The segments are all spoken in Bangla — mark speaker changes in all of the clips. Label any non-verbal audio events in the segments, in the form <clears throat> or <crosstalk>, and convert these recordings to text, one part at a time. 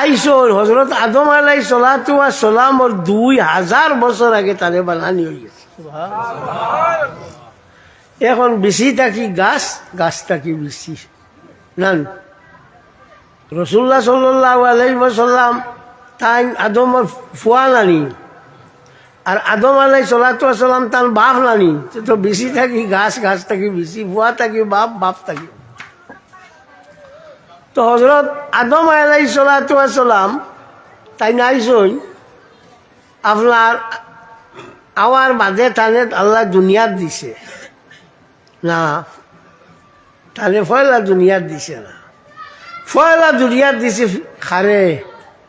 Speaker 1: আইসর হজরত আদম আলাই সলাতু আর সালাম ওর দুই হাজার বছর আগে তারে বানানি হয়ে গেছে। এখন বেশি থাকি গাছ? গাছ থাকি বেশি? নান রসুল্লাহ সাল্লাহ আলাইসাল্লাম তাই আদমর ফুয়া নানি। আর আদম আলাই সালাতু সাল্লাম তার বাপ নানি। তো বেশি থাকি গাছ? গাছ থাকি বেশি? ফুয়া থাকি বাপ? বাপ থাকি তো হজরত আদম আলাই সালাতু সাল্লাম তাই নাইছই আপনার আমার বাদে টানে আল্লাহ দুনিয়াত দিছে। না, তাহলে ফয়লা দুনিয়াত দিছে না। ফয়লা দুনিয়াত দিছে খারে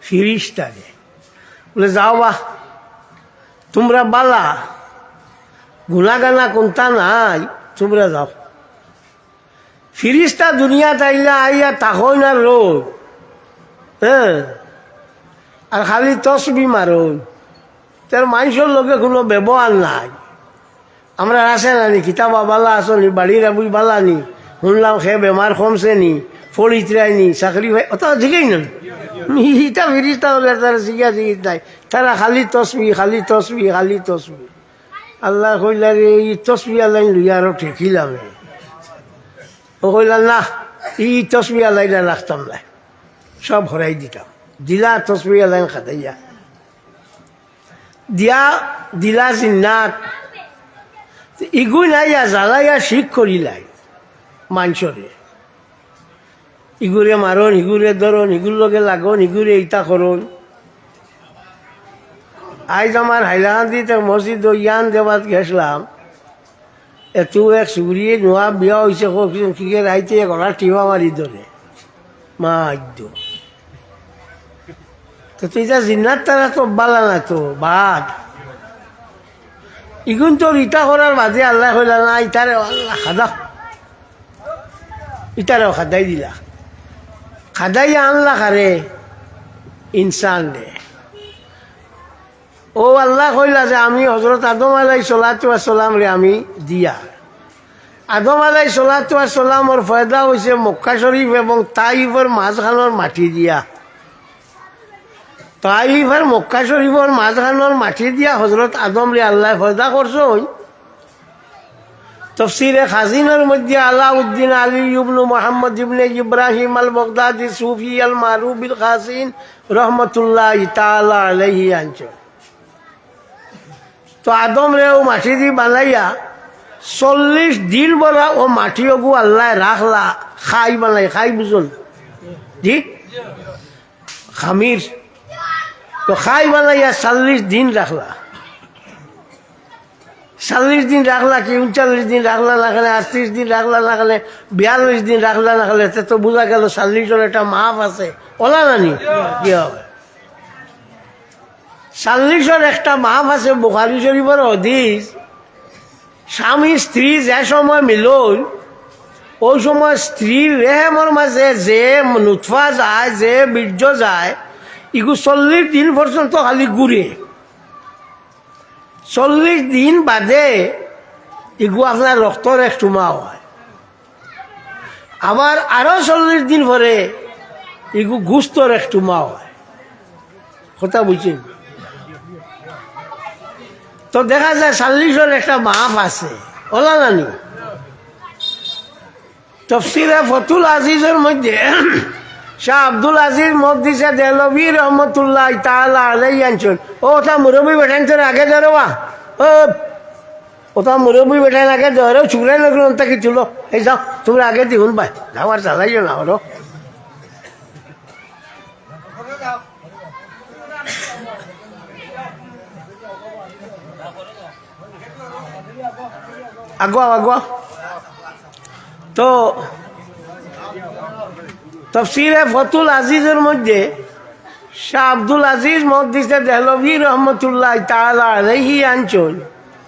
Speaker 1: ফিরিস তারে বলে, যাও বা, তোমরা বালা, গুনাগানা কোনটা নাই, তোমরা যাও। ফিরিস্তা দুনিয়াত আইলা আইয়া তাকই না রোদ হ্যাঁ? আর খালি তসবি মারুন। তার মানুষের লোকে কোনো ব্যবহার নাই। আমরা আছে না নি, কিতাবা বালা আসনি বাড়ির আবুই বালা নি। শুনলাম সে বেমার কমছে নি ফরিত্রাই নি, চাকরি ভাই, অত জিগাই না। ইটা ফিরিস্তা হলে তারা জিগা জিগিত নাই। তারা খালি তসবি খালি তসবি খালি তসবি। আল্লাহ কইলা রে, এই তসবি আল্লাহ লইয়া আরও ঠেকিলাম ও কইলা না এই তসবি আল্লাহ রাখতাম না। সব হরাই দিতাম। দিলা তসবি আল্লাহ খাতাইয়া। দিয়া, দিলা জিন্নাত। ইগুই নাইয়া জ্বালাইয়া শিখ করিলাই মাংসরে ইগুরে মারন ইগুরে ধরন ইগুর লগে লাগন, ইগুরে ইটা করন আইজ আমার হাইলাকান্দিতে মসজিদ ইয়ান দেবাত গেছিলাম এত এক চুরিয়ে নোয়া বিয়া হয়েছে কিকে রাইতে গলা টিমা মারি ধরে। মা আদ্য তো তুই যা জিন্নার তারা তো বালা না তো, বাদ। ইগুন তোর ইটা করার বাদে আল্লাহ কইলা, না, ইটারে আল্লাহ খাদা ইটারেও খাদাই দিলা। খাদাই আনলা খারে ইনসান রে। ও আল্লাহ কইলা যে, আমি হজরত আদম আলাই চলাতু সালাম রে, আমি দিয়া। আদম আলাই চলাতু সালামর ফয়দা হয়েছে মক্কা শরীফ এবং তাইফের মাঝখানোর মাটি দিয়া। তাইফের মক্কা শরীফের মাঝখানোর মাটি দিয়া হজরত আদম রে আল্লাহ ফয়দা করছই তফসিরে খাজিনের মধ্যে Alauddin Ali Ibnu Mohammad Ibne Ibrahim al Baghdadi সুফি আল মারুবিল খাসিন রহমতুল্লাহ তালা আলহি আঞ্চল তো আদম রে ও মাটি দি বানাইয়া চল্লিশ দিন বলা ও মাটি অগু আল্লাহ রাখলা খাই বানাই খাই বুঝুন জি খামির তো খাই বানাইয়া চল্লিশ দিন রাখলা চল্লিশ দিন রাখলা কি? উনচল্লিশ দিন রাখলা না খালে আটত্রিশ দিন রাখলা না খালে বিয়াল্লিশ দিন রাখলা না খালে তো বোঝা গেল চল্লিশের একটা মাপ আছে। ওলা নানি? কি হবে চল্লিশের একটা মাপ আছে বুখারি শরীফের অধীশ স্বামী স্ত্রী যে সময় মিলন, ওই সময় স্ত্রীর রেহেমর মাঝে যে নুৎফা যায়, যে বীর্য যায় ইগু চল্লিশ দিন পর্যন্ত খালি ঘুরে চল্লিশ দিন বাদে ইগু আপনার রক্তর এক টুমা হয়। আবার আরও চল্লিশ দিন পরে ইগু গুস্তর এক টুমা হয়। কথা বুঝছেন তো দেখা যায় চল্লিশের একটা মাপ আছে। ওলা নানি। তফসিরে ফতুল আজিজের মধ্যে <clears throat> শাহ আব্দুল আজিজ মত দিছে দেলবি রহমতুল্লাহ তাহলে আলাই আনছন ও, ওটা মুরব্বী বেঠানছন আগে ধরবা। ও, ওটা মুরব্বী বেঠান আগে ধরো চুড়াই লাগল তাকে তুলো এই যাও, তোমরা আগে দিহুন ভাই। যাও আর চালাইও না হলো আগুয়া আগুয়া তো তফসিরে ফতুল আজিজের মধ্যে শাহ আব্দুল আজিজ মহাদিসে দেহলভি রহমতুল্লাহ তালা আলহি আঞ্চল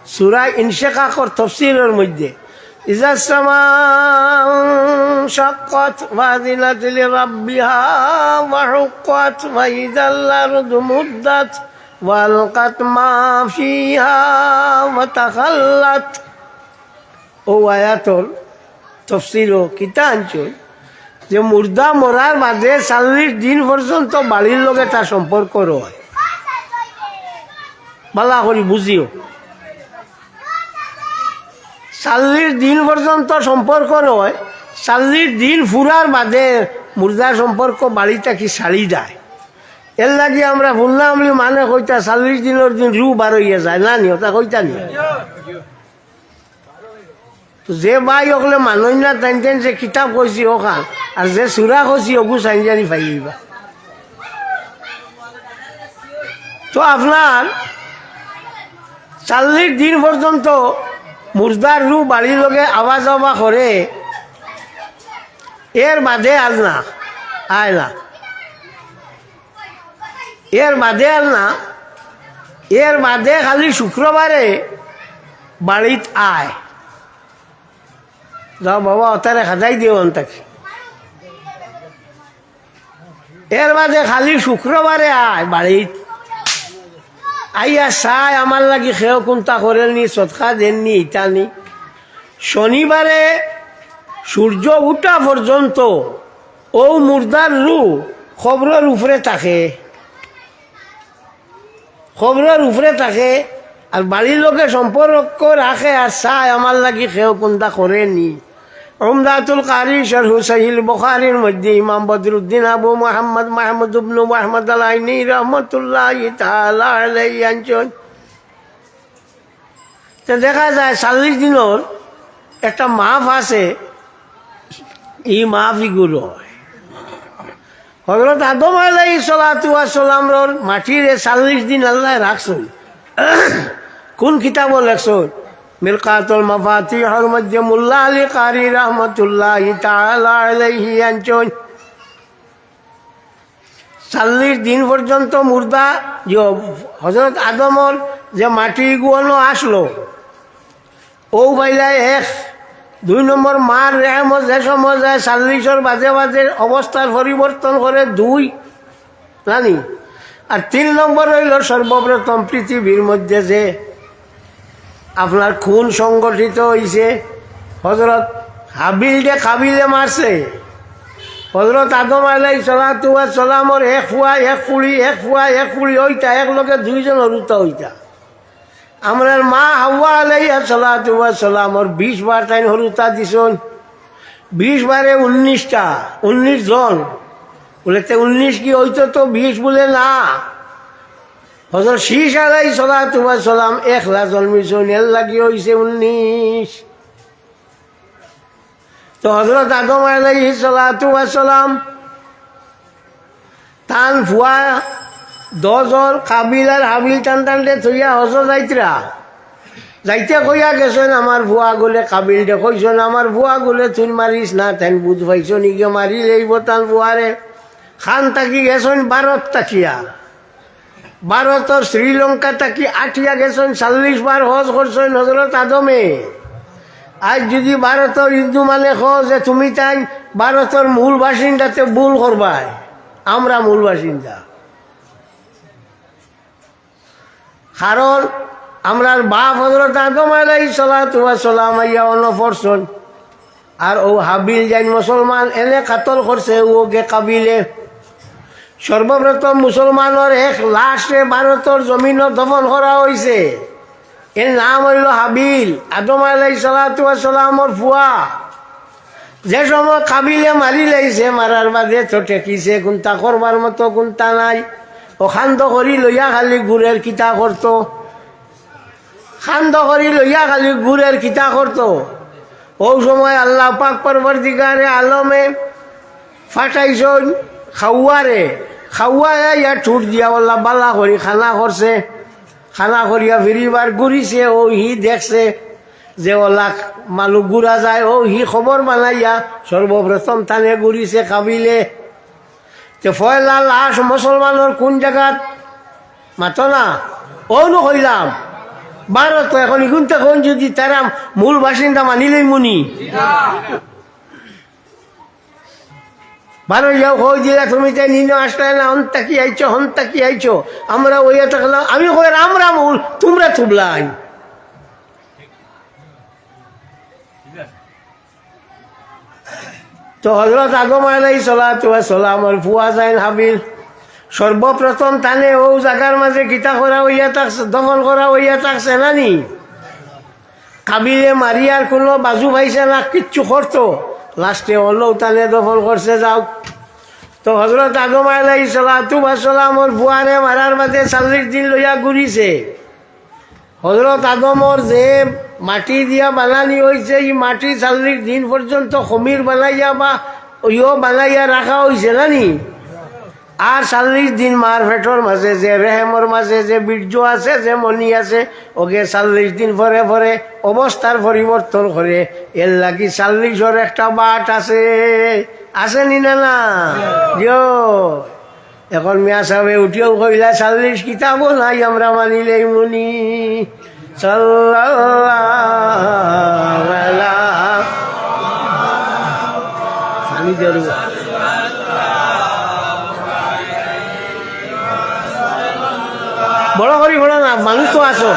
Speaker 1: সুরাই ইনশেকাকর তফসিরের মধ্যে إذا السماء انشقت وأذنت لربها وحقت وإذا الأرض مدت وألقت ما فيها وتخلت ও আয়াতর তফসির ও কিতা আঞ্চল যে মুর্দা মরার বাদে চল্লিশ দিন পর্যন্ত বাড়ির লগে তার সম্পর্ক রয় বালা করি বুঝিও চল্লিশ দিন পর্যন্ত সম্পর্ক নয় চল্লিশ দিন ফুরার বাদে মুর্দার সম্পর্ক বাড়িটা কি ছাড়ি যায়। এর লাগি আমরা বললাম বলি মানে কইতা চল্লিশ দিনের দিন রু বার হইয়া যায়। না নি ওটা কইতা নি? তো যে বাই ওকলে মানুষ না টাইন টাইন যে কিতাব কইছি ওখান আর যে চূড়া কৈছি ওগু চাইন জানি পাইবা তো আপনার চল্লিশ দিন পর্যন্ত মুর্দার রু বাড়ির লগে আওয়া যাওয়া করে এর বাদে আর না আয় না। এর বাদে আর না এর বাদে খালি শুক্রবারে বাড়িত আয়। যাও বাবা অতারে খাজাই দিও তাকে এর বাদে খালি শুক্রবারে আয় বাড়িত। আইয়া চাই, আমার লাগি সেও কোনটা করেননি সৎকা দেননি ইটানি শনিবারে সূর্য উঠা পর্যন্ত ও মুর্দার রু খবরের উপরে থাকে। খবরের উপরে থাকে। আর বাড়ির লোকে সম্পর্ক রাখে আর চাই আমার লাগি সেও কোনটা করেনি রমদাতুল কারি শরহ সহিল বখারির মধ্যে ইমাম বদরুদ্দিন আবু মোহাম্মদ, মাহমুদ উবনু মাহমদ আলাইনি রহমতুল্লাহ তো দেখা যায় চল্লিশ দিনের একটা মাফ আছে, এই মাফিগুলো। হজরত আদম আলাই সালাতু সালামর মাটিরে চল্লিশ দিন আল্লাহ রাখছেন। কোন কিতাব লেখছেন মিরকাতুল মাফাতি মুল্লা আলী কারি রহমতুল্লাহ আলাইহি আনছেন চল্লিশ দিন পর্যন্ত মুর্দা যে হজরত আদমর যে মাটি গুয়ানো আসলো, ও বাইলাই এক, দুই নম্বর মার রেহমত যে সময় যায় চল্লিশর বাজে বাজে অবস্থার পরিবর্তন করে দুই জানি আর তিন নম্বর হইল সর্বপ্রথম পৃথিবীর মধ্যে যে আপনার খুন সংগঠিত হয়েছে হজরত হাবিল যে কাবিলে মারছে। হজরত আদম আলাই চলাতুয়া চলামর এক ফুয়া, এক ফুড়ি এক ফুয়া, এক ফুড়ি ওইটা এক লগে দুইজন হরুতা ওইটা। আমরার মা হাওয়া আলাইয়া চলাতুয়া চলামর বিশ বার টাইম হরুতা দিছন। বিশ বারে উনিশটা, উনিশ জন। বলে উনিশ কি হইতো তো বিশ বলে না। হজর শীষ আলাই চলাতুয়া চলাম একলা জন্মিছন এর লাগি হয়েছে উনিশ। তো হজরত আদম আলাইহি সালাতু সালাম তান ফুয়া দশর কাবিল আর হাবিল টান টানতে থইয়া হজ যাইতরা। যাইতে কইয়া গেছেন, আমার ভুয়া গলে কাবিল দে কইছেন আমার ভুয়া গলে তুই মারিস না, তেন বুঝ পাইছ নিকে মারি লইব তান ভুয়ারে? খান তাকি গেছেন ভারত তাকিয়া। ভারতর শ্রীলঙ্কা তাকি আঠিয়া গেছেন, চল্লিশ বার হজ করছেন হজরত আদমে? আজ যদি ভারতের হিন্দু মানে যে তুমি তাই ভারতের মূল বাসিন্দাতে ভুল করবাই আমরা মূল বাসিন্দা। কারণ আমরার বাপ হজরত আদম আলাই চলা সালাম আইয়া অনফরসন আর ও হাবিল যাই মুসলমান এনে কাতল করছে ও গে কাবিলে সর্বপ্রথম মুসলমানের এক লাশে ভারতের জমিনত দফন করা হয়েছে এর নাম হইল হাবিল, আদম আলাই সালাতামর ফুয়া যে সময় কাবিলে মারি লাইছে মারার বাদে তো ঠেকিছে, কোনটা করবার মতো, কোনটা নাই। খান্দ করি লইয়া খালি গুড়ের কিতা করতো খান্দ করি লইয়া খালি গুড়ের কিতা করতো ও সময় আল্লাহ পাক পরবর দিগারে আলমে ফাটাইছন। খাওয়ারে খাওয়ায় ইয়া ঠুট দিয়া বললা বালা করি খানা করছে খানা করিয়া ফিরিবার ঘুরিছে ও হি দেখছে যে ওলা মানুষ ঘুরা যায়, ও হি খবর বানাইয়া সর্বপ্রথম থানে ঘুরিছে কাবিলে। তে ফয়লা লাশ মুসলমানের কোন জায়গাত মাত না ও নো কইলাম ভারত এখন ইগুনটা কোন যদি তারা মূল বাসিন্দা মানিলেই মুনি। ভালো যাও কই দিলা তুমি তাই নিন আসলে না হন্তা কি আইছো, হন্তা কি আইছো? আমরা ওই থাকলাম আমি কই আমরা মূল তোমরা তুবলাই তো হজরত আগম আলাই সালামের ফুয়া যাইন হাবিল, সর্বপ্রথম তানে ও জাগার মাঝে গীতা করা হইয়া থাকছে দখল করা হইয়া থাকছে নানি কাবিলে মারিয়ার কোনো বাজু পাইছে না, কিচ্ছু করতো। লাস্টে হলেও তানে দফল করছে যাও তো হজরত আগম আলাই সালাতু বুয়ারে মারার মাঝে চাল্লিশ দিন লইয়া ঘুরিছে। হজরত আদমর যে মাটি দিয়া বানানি হয়েছে এই মাটি চাল্লিশ দিন পর্যন্ত খমির বানাইয়া বা ইও বানাইয়া রাখা হয়েছে নানি আর চাল্লিশ দিন মার পেটর মাঝে, যে রেহেমর মাঝে, যে বীর্য আছে, যে মনি আছে, ওকে চাল্লিশ দিন পরে পরে অবস্থার পরিবর্তন করে। এর লাগি চাল্লিশর একটা বাট আছে। আছে নি না? এখন মিয়া সাহেব উঠিও কইলা চাল্লিশ কিতাব নাই আমরা মানিলে মুনি। সাল্লাল্লাহু বড় হরি বড় না মানুষ তো আছো।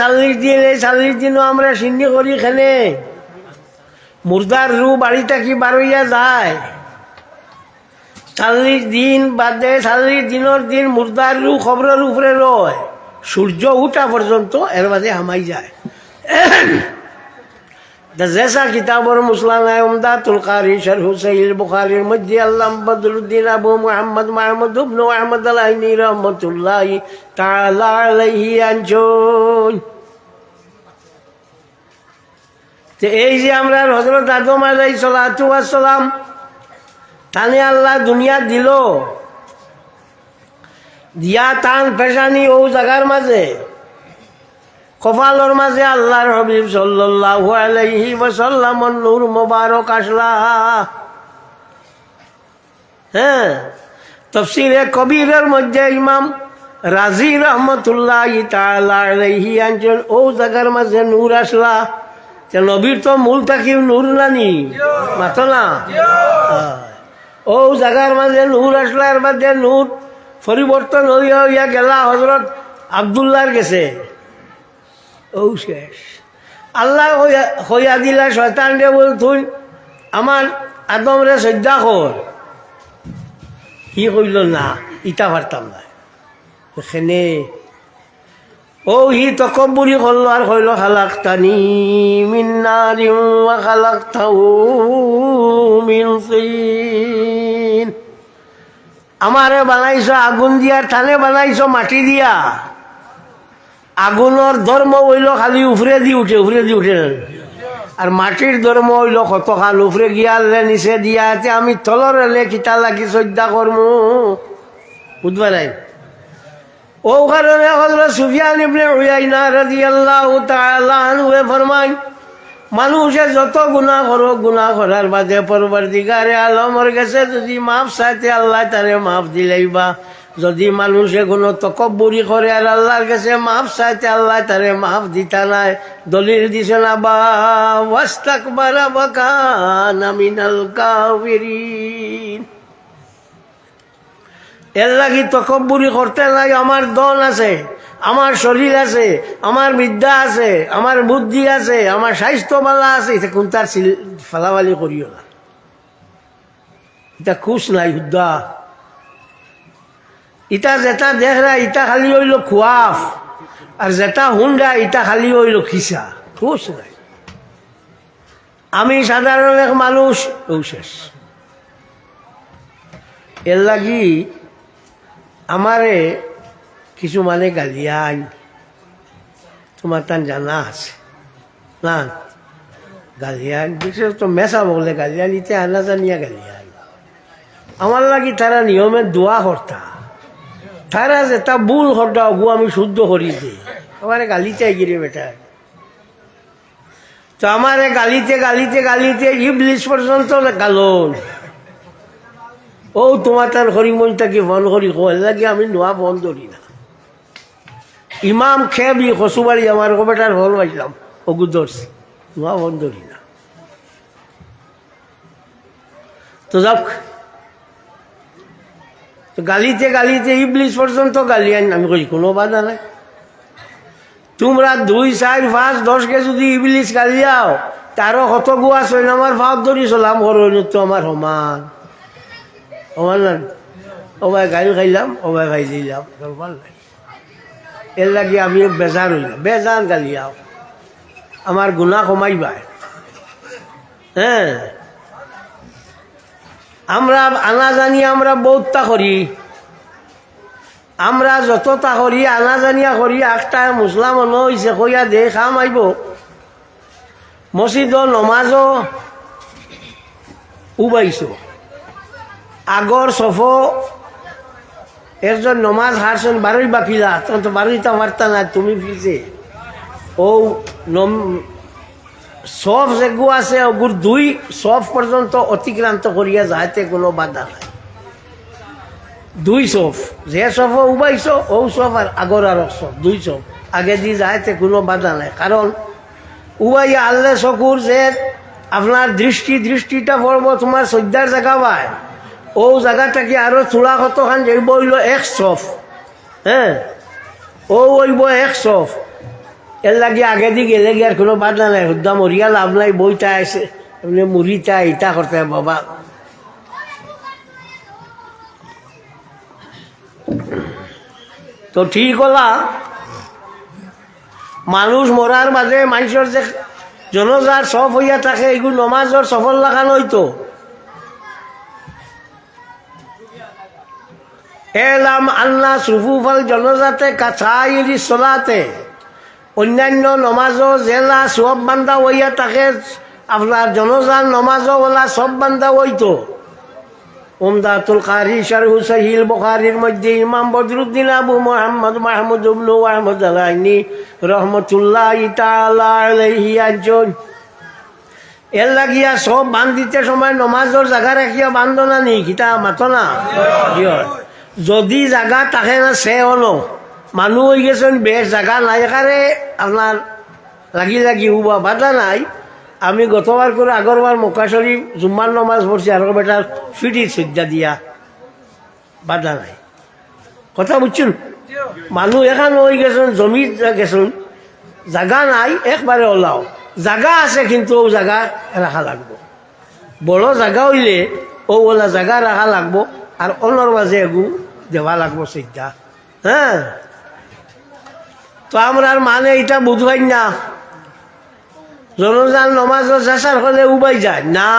Speaker 1: চাল্লিশ দিন, এই চাল্লিশ দিনও আমরা সিন্নি করি খেলে। মুর্দার রু বাড়িটা কি বারইয়া যায়? চাল্লিশ দিন বাদে চাল্লিশ দিনের দিন মুর্দার রু খবরের উপরে রয়। সূর্য উঠা পর্যন্ত এর বাদে হামাই যায়। জেসা কিতাবর মুসলানায় উমদাতুল কারি শরহ সহিল বুখারীর মধ্যে আল্লাহ বদরুদ্দিন আবু মুহাম্মদ মাহমুদ ইবনে আহমদ আলাইনি রহমাতুল্লাহ তাআলা আলাইহি আনছুন তো এই যে আমরা হজরত আদম আলাই সালাতু সালাম তানে আল্লাহ দুনিয়া দিল দিয়া টান পেশানি ও জায়গার মাঝে কপালর মাঝে আল্লাহর হবিব সাল্লাল্লাহু আলাইহি ওয়াসাল্লামর নূর মোবারক আসলা। হ্যাঁ তফসিরে কবিরের মধ্যে ইমাম রাজি রহমতুল্লাহ আনছেন ও জায়গার মাঝে নূর আসলা। নবীর তো মূল থাকি নূর নানি মাতো না। ও জায়গার মাঝে নূর আসলা এর মধ্যে নূর পরিবর্তন হইয়া হইয়া গেলা হজরত আবদুল্লাহর গেছে ও শেষ। আল্লাহ হইয়া- দিলা শয়তান রে বল তুই, আমার আদম রে শ্রদ্ধা কর। হি কইল না, ইটা পারতাম না। এখানে, ও হি তকব্বুরি করল আর কইল খালাক টানি মিন্নারি খালাক থাউ তিন আমারে বানাইছো, আগুন দিয়ার থানে বানাইছো, মাটি দিয়া। আগুনের ধর্ম হইল খালি উফরে দি উঠে উফরে দি উঠে। আর মাটির ধর্ম হইল কত খাল উফরে গিয়ালে নিচে দিয়া আমি তলর এলে কিতা লাগি শ্রদ্ধা করমু বুঝবা ও কারণে হজরত সুফিয়ান ইবনে উয়াইনা রাদিয়াল্লাহু তাআলা আনহু ফরমান মানুষে যত গুণা করো গুণা করার বাদে পরবর্তীকারে আলমর গেছে যদি মাফ চাইতে আল্লাহ তারে মাফ দিলেইবা যদি মানুষে কোনো তকব্বুরি করে আর আল্লাহর কাছে মাফ চাইতে আল্লাহ তারে মাফ দিতা নাই, দলিল দিছে না বা বারা বাকান এর লাগি তকব্বুরি করতে নাই, আমার দল আছে, আমার শরীর আছে, আমার বিদ্যা আছে, আমার বুদ্ধি আছে, আমার স্বাস্থ্যবালা আছে, এটা কোন তার ফালাবালি করিও না। এটা খুশ নাই হুদ্দা ইটা যেটা দেখরা ইটা খালি হইল খুয়াফ আর যেটা হুন্ডা ইটা খালি হইল খিসা খুশ নাই। আমি সাধারণ এক মানুষ ও শেষ এর লাগি আমারে কিছু মানে গালিয়ান তোমার তান জানা আছে। না গালিয়ান বিশেষ তো মেশা বলে গালিয়ান ইতে আনা জানিয়া গালিয়ান আমার লাগি তারা নিয়মে দোয়া করতা তারা যে তা ভুল করতা গু আমি শুদ্ধ করি দে। আমার গালি চাই গিরে বেটা। তো আমারে গালিতে গালিতে গালিতে ইবলিশ পর্যন্ত গালন ও, তোমার তার হরিমনটাকে বন করি কল লাগে আমি নোয়া বন ধরি না। ইমাম খেবি কসুবাড়ি আমার কবেটার হল ওগু ধরছি নোয়া বন ধরি না। তো যাক গালিতে গালিতে ইবলিশ পর্যন্ত গালি আন আমি কই, কোনো বাধা নাই। তোমরা দুই, চার, পাঁচ দশকে যদি ইবলিশ গালিয়াও, তারও কত গুয়া ছয় আমার ভাব ধরি চলাম করইন তো আমার সমান। সমান না? গাড়ি খাইলাম ওবাই খাই দিলাম। দরকার নাই। এর লাগে আমি বেজার হইলাম, বেজার গালিয়াও। আমার গুণা কমাইবাই। হ্যাঁ? আমরা আনা জানি, আমরা বহুতটা করি। আমরা যতটা করি, আনা জানিয়া করি, একটা মুসলাম হলো হয়েছে কইয়া দে, খাম আইব মসজিদ নমাজও উবাইছ। আগর সফ একজন নমাজ হারছেন বারোই বাপিলা তখন তো বারোইটা মারতা না তুমি ফিরছে ও নম সব যেগু আছে ওগুর দুই সব পর্যন্ত অতিক্রান্ত করিয়া যাইতে কোনো বাধা নাই। দুই সফ যে সফ উবাইছ, ও সফ আর আগর আর সফ দুই সফ আগে দি যাইতে কোনো বাধা নাই। কারণ উবাইয়া আল্লাহ চকুর যে আপনার দৃষ্টি, দৃষ্টিটা পড়ব তোমার সজ্জার জায়গা পায়। ও জায়গাটাকে আরও চূড়া কতখান যাইব হইল এক সফ হ্যাঁ? ও হইব এক সফ এর লাগে আগে দিয়ে গেলে গিয়ে আর কোনো বাধা নাই। হুদ্দা মরিয়া লাভ নাই বইটা আছে। এমনি মুড়িটা ইটা করতে বাবা। তো ঠিক হলা মানুষ মরার মাঝে মানুষের যে জনজার সব হইয়া থাকে এগুলো নমাজর সফল লাগানো হইতো এলাম আল্লাহ সুফুফল জনজাতে কাছাইরি চলাতে। অন্যান্য নমাজও জেলা সব বান্ধা হইয়া তাকে আপনার জনজান নমাজও বলা সব বান্ধা হইতো উমদাতুল কারি শারহু সহিল বুখারীর মধ্যে ইমাম বদরুদ্দিন আবু মোহাম্মদ মাহমুদ ইবনু আহমদ আলাইনি রহমতুল্লাহ আলাইহি একজন এর লাগিয়া সব বান্ধিতে সময় নমাজর জায়গা রাখিয়া বান্ধনা নি কিতা মাতো না যদি জায়গা থাকে না সে হলো। মানুহ হয়ে গেছেন বেশ জায়গা নাই। এখানে আপনার লাগি লাগি উবা বাধা নাই। আমি গতবার করে আগরবার মক্কা শরীফ নমাজ পড়ছি আর বেটার ফিটি সজ্জা দিয়া বাধা নাই। কথা বুঝছেন মানুহ এখানে হয়ে গেছেন জমি গেছেন জাগা নাই একবারে ওলাও। জাগা আছে, কিন্তু ও জাগা রাখা লাগবো। বড় জাগা হইলে ও ওলা জাগা রাখা লাগবো আর অন্যর মাঝে এগু দেওয়া লাগবো সজ্জা হ্যাঁ তো আমরা মানে এটা বুঝবাই না। জনজান নমাজও চেষ্টার হলে উবাই যায়। না,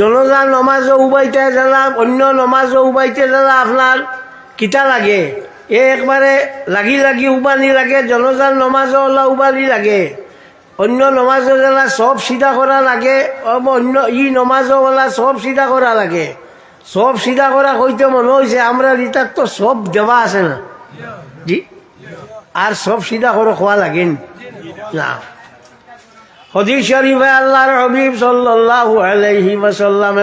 Speaker 1: জনজান নমাজও উবাইতে গেলা, অন্য নমাজও উবাইতে গেলা, আপনার কিতা লাগে? এ একবারে লাগি লাগি উবানি লাগে, জনজান নমাজও ওলা উবানি লাগে। অন্য নমাজও গেলা, সব সিধা করা লাগে অন্য ই নমাজও ওলা সব সিধা করা লাগে। সব সিধা করা কইতে মনে হয়েছে আমরা রিতার তো সব দেওয়া আছে না। জি? আর সব সিধা করে খোয়া লাগেন? না। হদিস শরীফে আল্লাহর হবিব সাল্লাল্লাহু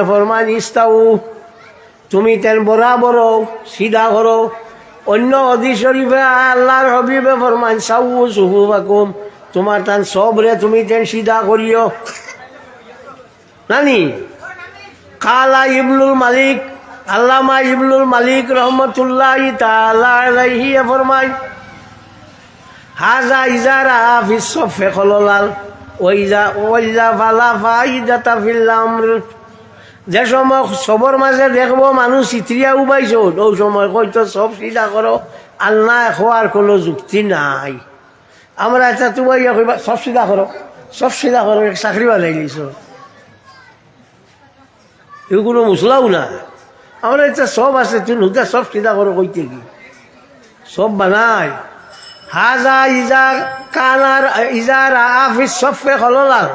Speaker 1: ফরমান ইস্তাউ, তুমি তেন বরাবর সিধা করো। অন্য হদিস শরীফে আল্লাহর হবিবে ফরমান সাউ সুহু বাকুম তোমার তান সবরে তুমি তেন সিধা করিও। নানি? কালা ইবনুল মালিক, আল্লামা ইবনুল মালিক রহমতুল্লাহ তাআলা ফরমায় হাজা ইজারা ফিসফে খললাল ওইজা ওইজা ফালা ফাইদাতা ফিল আমর। যে সময় সবর মাঝে দেখব মানুষ চিত্রিয়া উবাইছ, ওই সময় হয়তো সব সিধা করো, আল্লাহ খোয়ার কোনো যুক্তি নাই। আমরা এটা তোমার ইয়া কইবা, সব সিধা করো, সব সিধা করো চাকরি বানাই নিছ এগুলো মুসলাও না। আমরা এটা সব আছে তুই নুতা সব সিধা করো কইতে কি? সব বানায় হাজা ইজা কানার ইজার আফিস সফে খললাল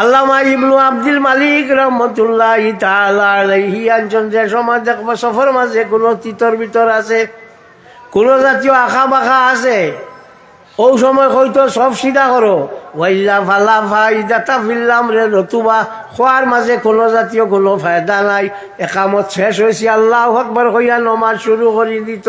Speaker 1: আল্লামা ইবনু আব্দুল মালিক রহমতুল্লাহ আলাইহি, একজন যে সমাজ দেখব সফর মাঝে কোনো তিতর ভিতর আছে, কোনো জাতীয় আশা বাখা আছে, ও সময় হয়তো সব সিধা করো। ওয়াইলা ফালা ফাই দাতা ফিরলাম রে নতুবা খোয়ার মাঝে কোনো জাতীয় কোনো ফায়দা নাই। একামত শেষ হয়েছে, আল্লাহ আকবর হইয়া নমাজ শুরু করে দিত।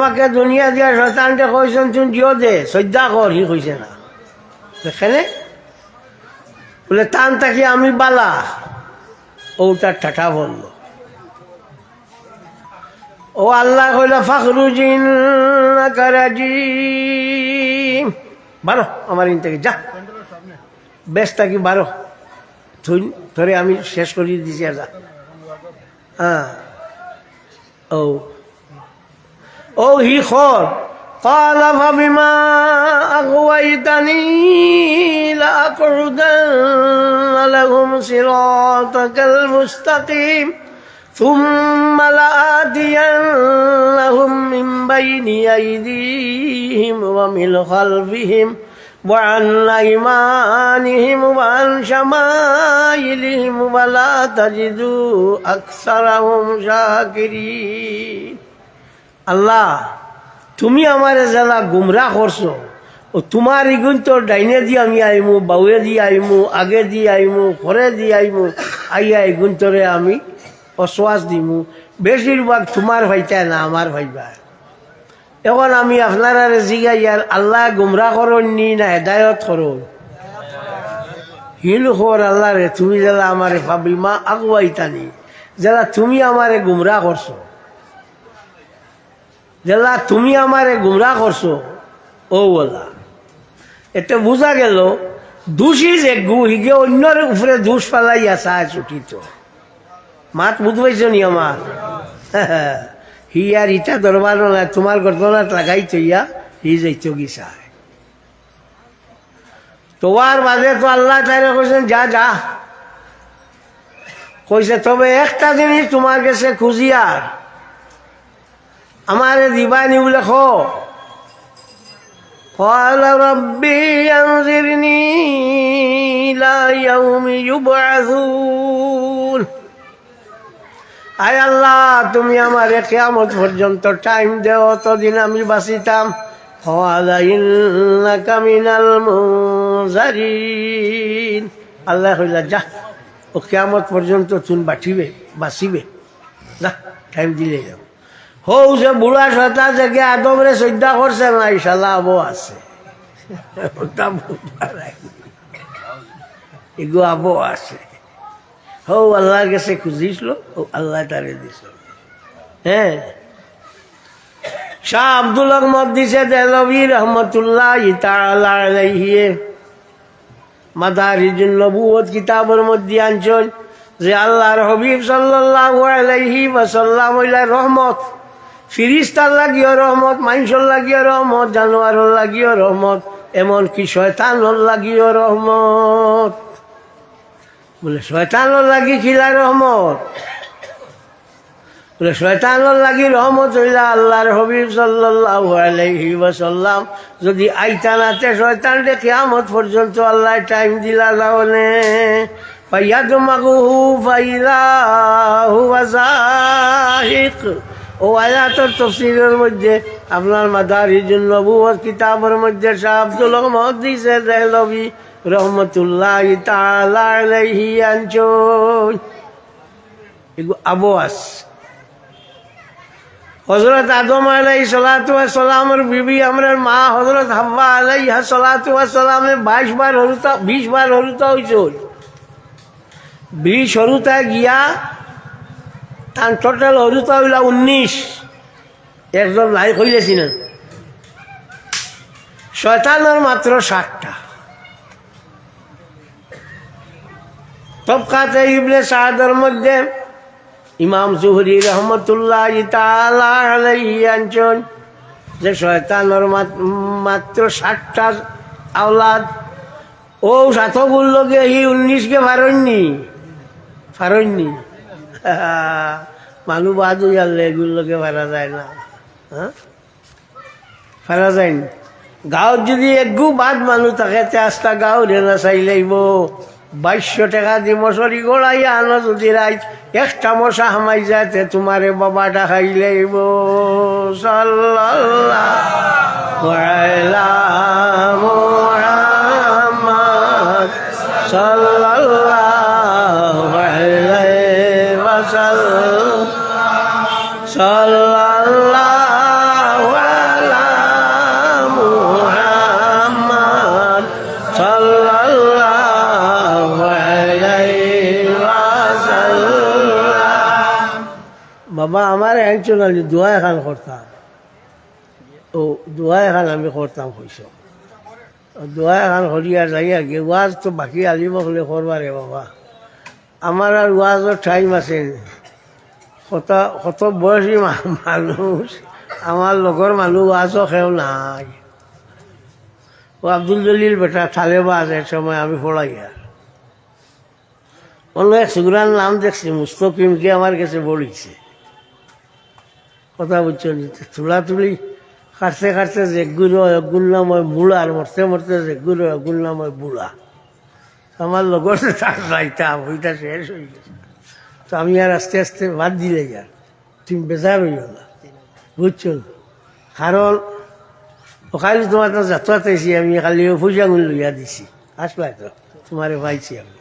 Speaker 1: পাকে দুনিয়া দিয়া শতানটে কইছেন তুই দিও দে। শ্রদ্ধা কর হি কইছে না। দেখেনে? বলে, টান তাকি আমি বালা। ও তার ঠাঠা বলল। ও আল্লাহ কইল, ফখরুজিন বারো, আমার ইন থেকে, যা। বেশ থাকি বারো। তুই ধরে আমি শেষ করিয়ে দিছি, আর হ্যাঁ। ও ও হি খর قال فبما أغويتني لأقعدن لهم صراطك المستقيم ثم لآتينهم من بين أيديهم ومن خلفهم وعن أيمانهم وعن شمائلهم ولا تجد أكثرهم شاكرين আল্লাহ, তুমি আমার যারা গুমরা করছ, ও তোমার ইগুন তো ডাইনে দিয়ে আমি আইমু, বাউয়ে দিয়ে আইমু, আগে দিয়ে আইমু, ঘরে দিয়ে আইমু আইয়া ইগুন তোরে আমি অশ্বাস দিমু। বেশিরভাগ তোমার ভাইটা না, আমার ভাইবা। এখন আমি আপনারা জিগাই আর আল্লাহ গুমরা করুন নি না, হেদায়ত করুন। হিল খবর আল্লাহ রে, তুমি যারা আমারে ভাবিমা আগুয়াইতানি যারা তুমি আমারে গুমরা করছ। যারা তুমি আমারে গুমরা করছ। ও বলা। এটা বোঝা গেল, দোষী যে গু, হিগে অন্যর উপরে দোষ পালাইয়া চায় ছুটিত। মাত বুঝবাইছ নি আমার? <laughs> হি আর ইটা দরবার না তোমার ঘটনা লাগাই থইয়া হি যাইত গিসায় তোমার বাদে তো আল্লাহ তাই কইছেন যা যা। কইছে তবে একটা জিনিস তোমার কাছে খুঁজি আর আমারে দিবানি বলে খো قال ربي أنظرني إلى يوم يبعثون আয় আল্লাহ তুমি আমার কেয়ামত পর্যন্ত টাইম দেও তদিন আমি বাঁচিতাম কামিনাল মুজারিন আল্লাহ হইলা যা ও কেয়ামত পর্যন্ত তুমি বাঁচিবে বাঁচিবে না টাইম দিলে যাও হৌ যে বুড়া সতা থেকে আদমরে শ্রদ্ধা করছে না ইশাল্লাহ আবো আছে। এগো আবো আছে। হৌ আল্লাহর কাছে খুঁজিছিল ও আল্লাহ তারে দিছিল হ্যাঁ শাহ আব্দুল আহমদ দিছে দেলবি রহমতুল্লাহ ইতালা আলাইহিয়ে। মাদারিজুল নবুয়ত কিতাবের মধ্যে আনছেন যে আল্লাহর হবিব সাল্লাল্লাহু আলাইহি ওয়াসাল্লাম রহমত ফিরিস্তার লাগিও রহমত, মানুষের লাগিও রহমত, জানোয়ারের লাগিও রহমত, এমনকি শয়তানের লাগিও রহমত। বলে, শয়তানের লাগি খিলা রহমত? বলে, শয়তানের লাগি রহমত হইলা আল্লাহর হবিব সাল্লাল্লাহু আলাইহি ওয়াসাল্লাম। যদি আইতানাতে শয়তানরে কিয়ামত পর্যন্ত আল্লাহ টাইম দিলা লাউনে ফাইয়াদমাগুহু ফাইদা হুয়া জাহিক। ও আয়াতের তফসিরের মধ্যে আপনার মাদারিজুল নবুয়ত কিতাবের মধ্যে শাহ আব্দুল দিছে দেহলবি রহমতুল্লাহ তাআলা আলাইহি আনচন এগু আবওয়াস হজরত আদম আলাই সালাতু সালামের বিবি আমরার মা হজরত হাব্বা আলাই সালাতু সালামে বাইশ বার হরুতা বিশ বার হরুতা হয়েছিল বিশ হরুতা গিয়া তার টোটাল হরুতা হইলা উনিশ। একজন লাই হইলেছি না। শয়তানের মাত্র ষাটটা। তবকাতে ইবনে সাহাদের মধ্যে ইমাম জুহরি রহমতুল্লাহ আনছেন যে শয়তানের মাত- মাত্র ষাটটা আওলাদ। ও সাতগুর লগে হি উনিশকে পারননি পারননি মানুষ বাদ হয়ে গেলে এগুলো লোকে যায় না। হ্যাঁ পারা যায় না। গাঁৱত যদি একগু বাদ মানুহ থাকে আস্তা গাঁও রেনা চাই লাগিব। বাইশশো টাকা দি মশারি গোড়াই আনো যদি রাইত একটা মশা হামাই যায়, তে তোমারে বাবাটা খাই লাগিব। সাল্লাল্লাহু আলা সাল্লাল্লাহু আলা মুহাম্মদ বাবা, আমার একজন আমি দোয়া এখান করতাম। ও, দোয়া এখান আমি করতাম হইছ দোয়া এখান করিয়া যাইয়া গে ওয়াজ তো বাকি হলে করবারে বাবা। আমার আর ওয়াজের টাইম আছে। কত বয়সী মানুষ? আমার লগর মানুষ ওয়াজও খেও নাই। ও আব্দুল জলিল বেটা থালেবাজ এক সময় আমি পড়াই আর অন্য এক সুগ্রান নাম দেখছি মুস্তকিমকে আমার কাছে বলিছে। কথা বুঝছ নি? তুলা তুলি কাটতে কাটতে জেগুলো এগুল নাময় বুড়া আর মরতে মরতে জেগুলো এগুল নাময় বুড়া আমার লগর তার রাইতাম ওইটা শেষ হয়ে গেছে। তো আমি আর আস্তে আস্তে বাদ দিলে যার তুমি বেজার হইল না, বুঝছ? কারণ কালি তোমার যাত্রাতে এসি আমি কালি পূজা গুণ লইয়া দিছি। আসলাই তো, তোমারে পাইছি আমি।